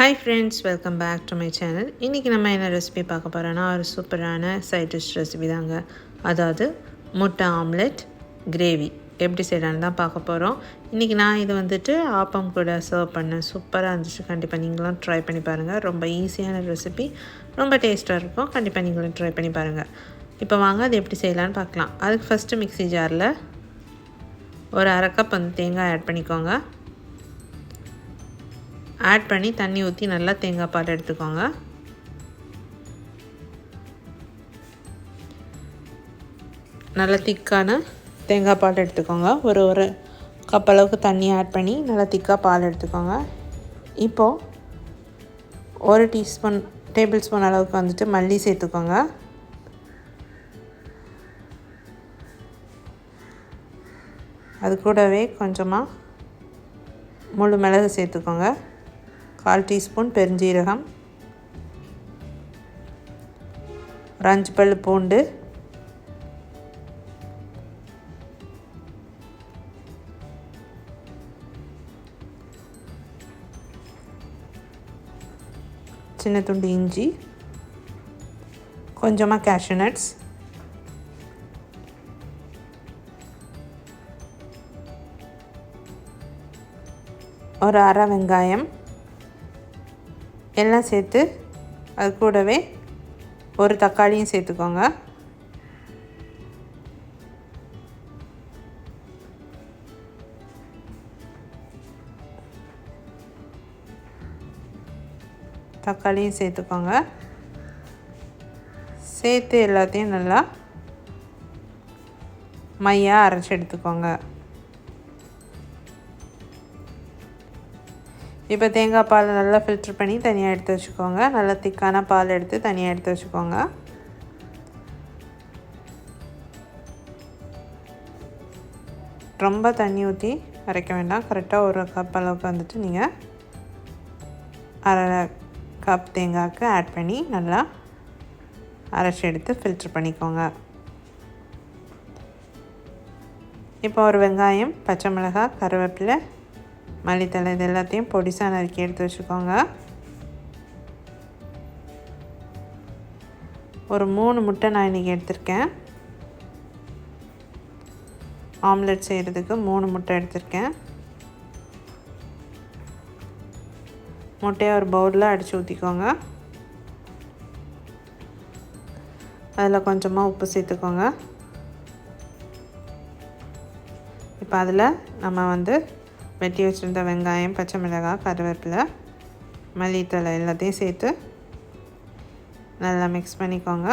Hi friends welcome back to my channel இன்றைக்கி நம்ம என்ன ரெசிபி பார்க்க போகிறோன்னா ஒரு சூப்பரான சைட் டிஷ் ரெசிபி தாங்க. அதாவது முட்டை ஆம்லெட் கிரேவி எப்படி செய்யலான்னு தான் பார்க்க போகிறோம் இன்றைக்கி நான் இது வந்துட்டு ஆப்பம் கூட சர்வ் பண்ணேன் சூப்பராக இருந்துச்சு. கண்டிப்பாக நீங்களும் ட்ரை பண்ணி பாருங்கள் ரொம்ப ஈஸியான ரெசிபி ரொம்ப டேஸ்ட்டாக இருக்கும். கண்டிப்பாக நீங்களும் ட்ரை பண்ணி பாருங்கள் இப்போ வாங்க அது எப்படி செய்யலான்னு பார்க்கலாம். அதுக்கு ஃபஸ்ட்டு மிக்ஸி ஜாரில் ஒரு அரை கப் வந்து தேங்காய் ஆட் பண்ணிக்கோங்க. ஆட் பண்ணி தண்ணி ஊற்றி நல்லா தேங்காய் பால் எடுத்துக்கோங்க. நல்லா திக்கான தேங்காய் பால் எடுத்துக்கோங்க. ஒரு ஒரு கப் அளவுக்கு தண்ணி ஆட் பண்ணி நல்லா திக்காக பால் எடுத்துக்கோங்க. இப்போது ஒரு டீஸ்பூன் டேபிள் ஸ்பூன் அளவுக்கு வந்துட்டு மல்லி சேர்த்துக்கோங்க. அது கூடவே கொஞ்சமாக முழு மிளகு சேர்த்துக்கோங்க. கால் டீஸ்பூன் பெருஞ்சீரகம் ஒரு அஞ்சு பல் பூண்டு சின்ன துண்டு இஞ்சி கொஞ்சமாக கேஷ்யூ நட்ஸ் ஒரு அரை வெங்காயம் எல்லாம் சேர்த்து அது கூடவே ஒரு தக்காளியும் சேர்த்துக்கோங்க. தக்காளியும் சேர்த்துக்கோங்க. சேர்த்து எல்லாத்தையும் நல்லா மையாக அரைச்சி எடுத்துக்கோங்க. இப்போ தேங்காய் பால் நல்லா ஃபில்ட்ரு பண்ணி தனியாக எடுத்து வச்சுக்கோங்க. நல்லா திக்கான பால் எடுத்து தனியாக எடுத்து வச்சுக்கோங்க. ரொம்ப தண்ணி ஊற்றி அரைக்க வேண்டாம். கரெக்டாக ஒரு கப் அளவுக்கு வந்துட்டு நீங்கள் அரை கப் தேங்காய்க்கு ஆட் பண்ணி நல்லா அரைச்சி எடுத்து ஃபில்ட்ரு பண்ணிக்கோங்க. இப்போ ஒரு வெங்காயம் பச்சை மிளகாய் கருவேப்பிலை மல்லித்தலை இது எல்லாத்தையும் பொடிசாக நறுக்கி எடுத்து வச்சுக்கோங்க. ஒரு மூணு முட்டை நான் இன்றைக்கி எடுத்திருக்கேன். ஆம்லெட் செய்கிறதுக்கு மூணு முட்டை எடுத்திருக்கேன். முட்டையை ஒரு பவுலில் அடித்து ஊற்றிக்கோங்க அதில் கொஞ்சமாக உப்பு சேர்த்துக்கோங்க. இப்போ அதில் நம்ம வந்து வெட்டி வச்சுருந்த வெங்காயம் பச்சை மிளகாய் கருவேப்பிலை மல்லித்தலை எல்லாத்தையும் சேர்த்து நல்லா மிக்ஸ் பண்ணிக்கோங்க.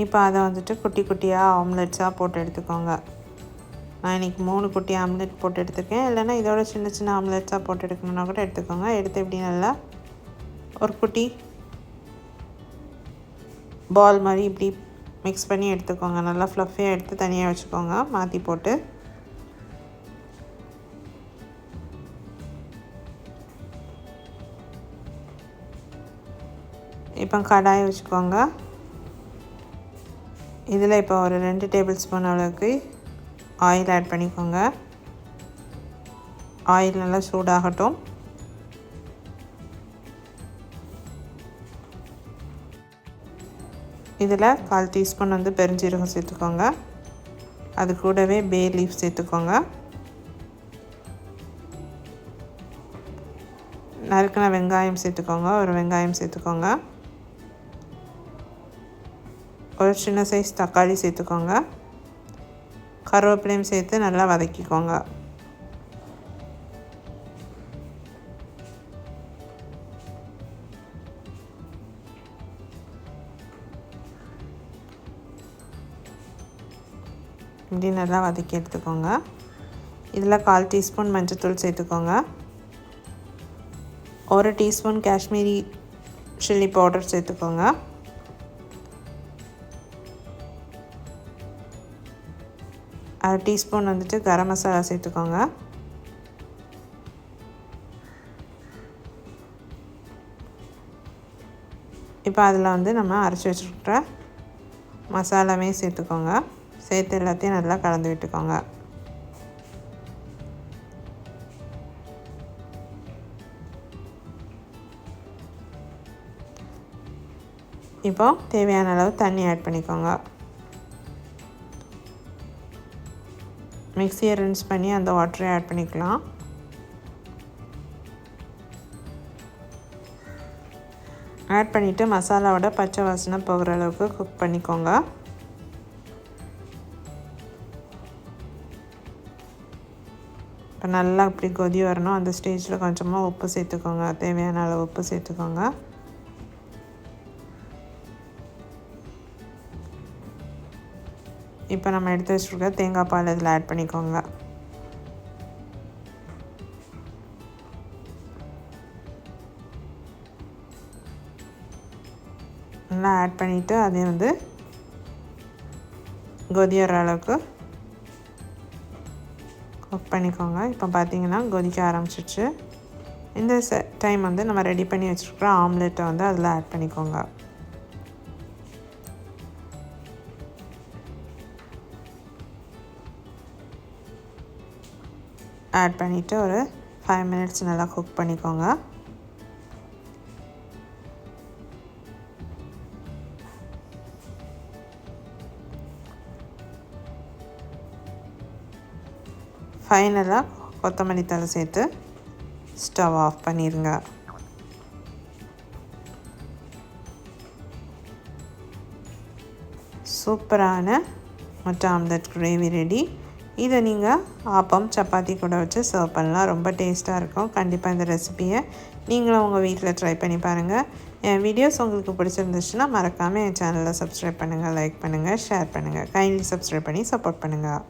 இப்போ அதை வந்துட்டு குட்டி குட்டியாக ஆம்லெட்ஸாக போட்டு எடுத்துக்கோங்க. நான் இன்றைக்கி மூணு குட்டி ஆம்லெட் போட்டு எடுத்துருக்கேன். இல்லைன்னா இதோட சின்ன சின்ன ஆம்லெட்ஸாக போட்டு எடுக்கணுன்னா கூட எடுத்துக்கோங்க. எடுத்து இப்படி நல்லா ஒரு குட்டி பால் மாதிரி இப்படி மிக்ஸ் பண்ணி எடுத்துக்கோங்க. நல்லா ஃப்ளஃபியாக எடுத்து தனியாக வச்சுக்கோங்க. மாற்றி போட்டு. இப்போ கடாயை வச்சுக்கோங்க. இதில் இப்போ ஒரு ரெண்டு டேபிள் ஸ்பூன் அளவுக்கு ஆயில் ஆட் பண்ணிக்கோங்க. ஆயில் நல்லா சூடாகட்டும். இதில் கால் டீஸ்பூன் வந்து பெருஞ்சீரகம் சேர்த்துக்கோங்க. அது கூடவே பே லீஃப் சேர்த்துக்கோங்க. நறுக்கின வெங்காயம் சேர்த்துக்கோங்க. ஒரு வெங்காயம் சேர்த்துக்கோங்க. ஒரு சின்ன சைஸ் தக்காளி சேர்த்துக்கோங்க. கருவேப்பிலையும் சேர்த்து நல்லா வதக்கிக்கோங்க. இப்படி நல்லா வதக்கி எடுத்துக்கோங்க. இதில் கால் டீஸ்பூன் மஞ்சத்தூள் சேர்த்துக்கோங்க. ஒரு டீஸ்பூன் காஷ்மீரி சில்லி பவுடர் சேர்த்துக்கோங்க. அரை டீஸ்பூன் வந்துட்டு கரம் மசாலா சேர்த்துக்கோங்க. இப்போ அதில் வந்து நம்ம அரைச்சி வச்சுருக்கிற மசாலாவே சேர்த்துக்கோங்க. சேர்த்து எல்லாத்தையும் நல்லா கலந்து விட்டுக்கோங்க. இப்போ தேவையான அளவு தண்ணி ஆட் பண்ணிக்கோங்க. மிக்சியை ரின்ஸ் பண்ணி அந்த வாட்டரை ஆட் பண்ணிக்கலாம். ஆட் பண்ணிவிட்டு மசாலாவோட பச்சை வாசனை போகிற அளவுக்கு குக் பண்ணிக்கோங்க. இப்போ நல்லா இப்படி கொதி வரணும். அந்த ஸ்டேஜில் கொஞ்சமாக உப்பு சேர்த்துக்கோங்க. தேவையான அளவு உப்பு சேர்த்துக்கோங்க. இப்போ நம்ம எடுத்து வச்சுருக்க தேங்காய் பால் இதில் ஆட் பண்ணிக்கோங்க. நல்லா ஆட் பண்ணிவிட்டு அதையும் வந்து கொதியற அளவுக்கு குக் பண்ணிக்கோங்க. இப்போ பார்த்தீங்கன்னா கொதிக்க ஆரம்பிச்சிச்சு இந்த டைம் வந்து நம்ம ரெடி பண்ணி வச்சுருக்கிற ஆம்லெட்டை வந்து அதில் ஆட் பண்ணிக்கோங்க. ஆட் பண்ணிவிட்டு ஒரு ஃபைவ் மினிட்ஸ் நல்லா குக் பண்ணிக்கோங்க. ஃபைனலாக கொத்தமல்லி தலை சேர்த்து ஸ்டவ் ஆஃப் பண்ணிடுங்க சூப்பரான முட்டை ஆம்லெட் கிரேவி ரெடி இதை நீங்கள் ஆப்பம் சப்பாத்தி கூட வச்சு சர்வ் பண்ணலாம். ரொம்ப டேஸ்ட்டாக இருக்கும். கண்டிப்பாக இந்த ரெசிபியை நீங்களும் உங்கள் வீட்டில் ட்ரை பண்ணி பாருங்கள் என் வீடியோஸ் உங்களுக்கு பிடிச்சிருந்துச்சுன்னா மறக்காமல் என் சேனலை சப்ஸ்கிரைப் பண்ணுங்கள் லைக் பண்ணுங்கள் ஷேர் பண்ணுங்கள் கைண்ட்லி சப்ஸ்கிரைப் பண்ணி சப்போர்ட் பண்ணுங்கள்